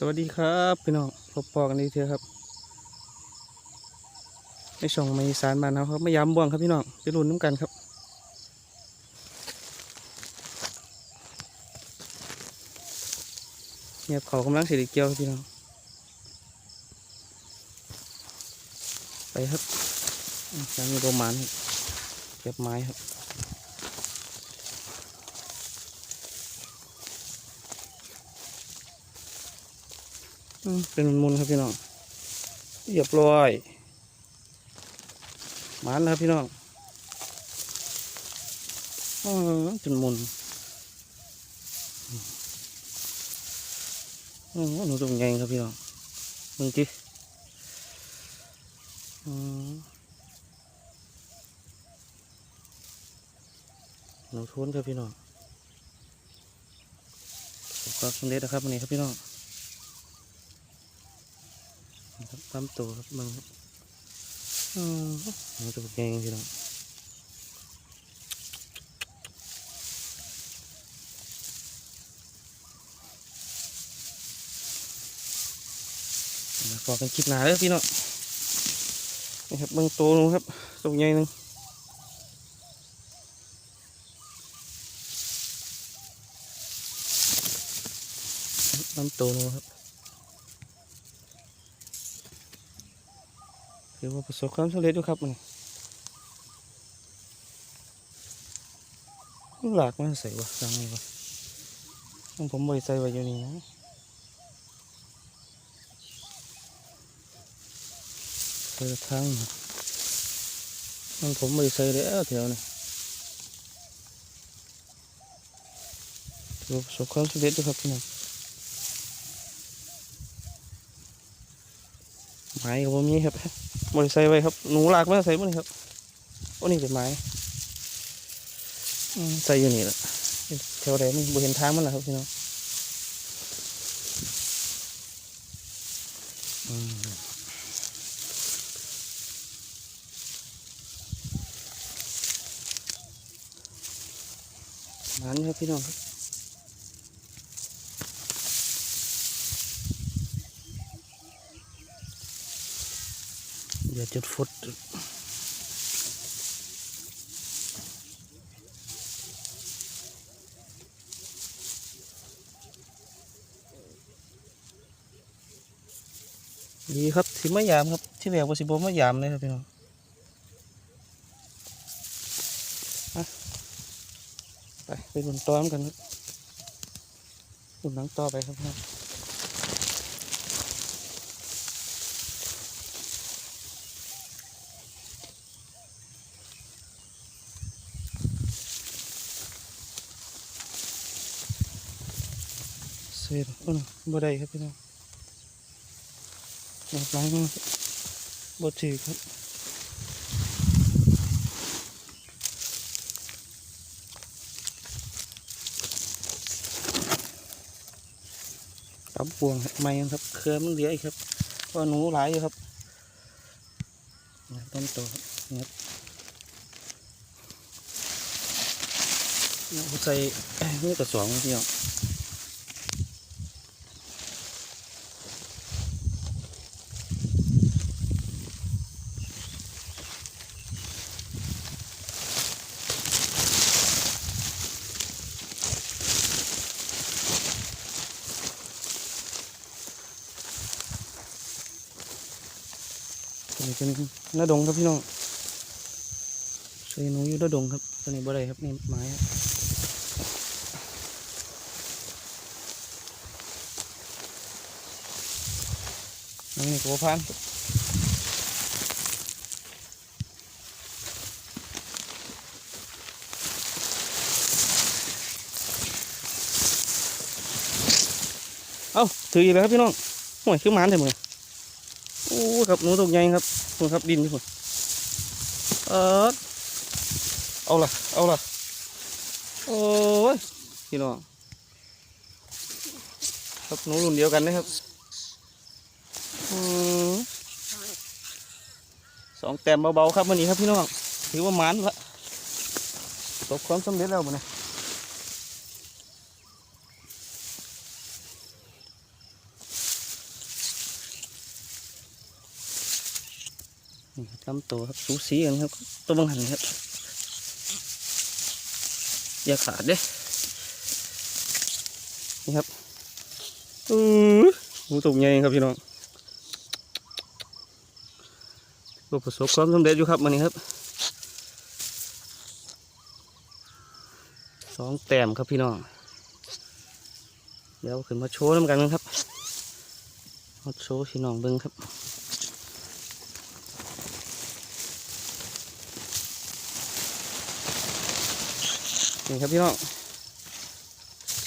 สวัสดีครับพี่น้องพบปอกันอีกเถอะครับในช่องไม่สารบ้านเราครับไม่ย้ำบ่วงครับพี่น้องไปรุ่นน้ำกันครับเงียบเขากำลังเสีเกี่ยวพี่น้องไปครับยังมีประมาณเก็บไม้ครับ เป็นมุนครับพี่น้องเรียบร้อยหมันนะครับพี่น้องอืมเป็นมุนหนูตรงใหญ่ครับพี่น้องมึงจิอืมหนูทุนครับพี่น้องประสบความเร็จนะครับวันนี้ครับพี่น้อง ครับ ตามตัวครับมึงอืมมันจะเป็นยังไงพี่น้องมาพอกันคลิปหนาเลยพี่น้องนี่ครับเบางตัวนึงครับตัวใหญ่นึงลำตัวนึงครับ ถือว่าประสบความสำเร็จด้วยครับมันหลากมันใส่วะรังนี่วะของผมบริใส่ไว้อยู่นี่นะใส่ทางนะของผมบริใส่แล้วแถวนี้ถือว่าประสบความสำเร็จด้วยครับพี่น้องไม้กับผมนี้ครับ บริใส่ไว้ครับ หนูหลากมาใส่บ่นี่ครับโอ้นี่เป็นไม้ใส่อยู่นี่แหละแถวไหนมันบ่เห็นทางมันแล้วครับพี่น้องอืมมันครับพี่น้องครับ อย่าจุดฟุตดีครับที่ไม่ยามครับ ที่แรกว่าสิบไม่ยามเลยครับพี่น้องอะไปไปบนต้อมกันครับบนหนังต่อไปครับ เสร็จแล้วบ่ได้ครับพี่น้องหลากหลายมากบดถือครับตับบวงไม่ครับ เครือมันเหลืออีกครับเพราะหนูหลายอยู่ครับต้นโตครับนี่ครับนี่ใส่นี่กระสองพี่น้อง นี้เป็นหน้าดงครับพี่น้องใส่หนูอยู่หน้าดงครับตัวนี้บ่ได้ครับนี่ไม้ครับนี่กัวพันเอ้าถืออีกแล้วครับพี่น้องห่วยคือมันเถอะมึง โอ้ครับหนูตกใหญ่ครับคุณครับดินที่คุณเออเอาละเอาละโอ้ยพี่น้องครับหนูรุ่นเดียวกันนะครับอืมสองแต้มเบาๆครับวันนี้ครับพี่น้องถือว่ามันละประสบความสำเร็จแล้วมันนะ นี่ครับลำตัวครับสูสีกันครับ ตัวบางหันครับ อย่าขาดเด้นี่ครับอือหูตุกใหญ่ครับพี่น้องก็ประสบความสำเร็จอยู่ครับมันนี้ครับสองแต้มครับพี่น้อง เดี๋ยวขึ้นมาโชว์น้ำกันนะครับมาโชว์พี่น้องเบิ้งครับ นี่ครับพี่น้อง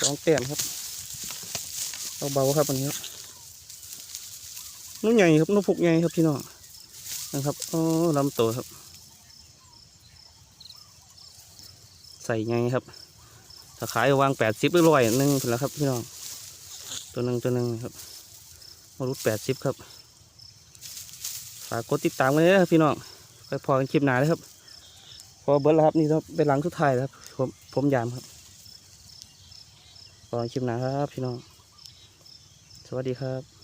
สองแต้มครับเบาๆครับอันนี้ครับนุ่ใหญ่ครับนุ่พุกใหญ่ครับพี่น้องนะครับอ๋อลำตัวครับ ใส่ไงครับ ถ้าขายวางแปดสิบหรือร้อยหนึ่งถึงแล้วครับพี่น้องตัวหนึ่งตัวหนึ่งครับมารุดแปดสิบครับฝากกดติดตามกันเลยนะครับพี่น้องไปพอกันคลิปหนาเลยครับ พอเบิร์ดแล้วครับนี่ครับเป็นหลังสุดท้ายแล้วครับผม ผมยามครับขอคลิปหน้าครับพี่น้อง สวัสดีครับ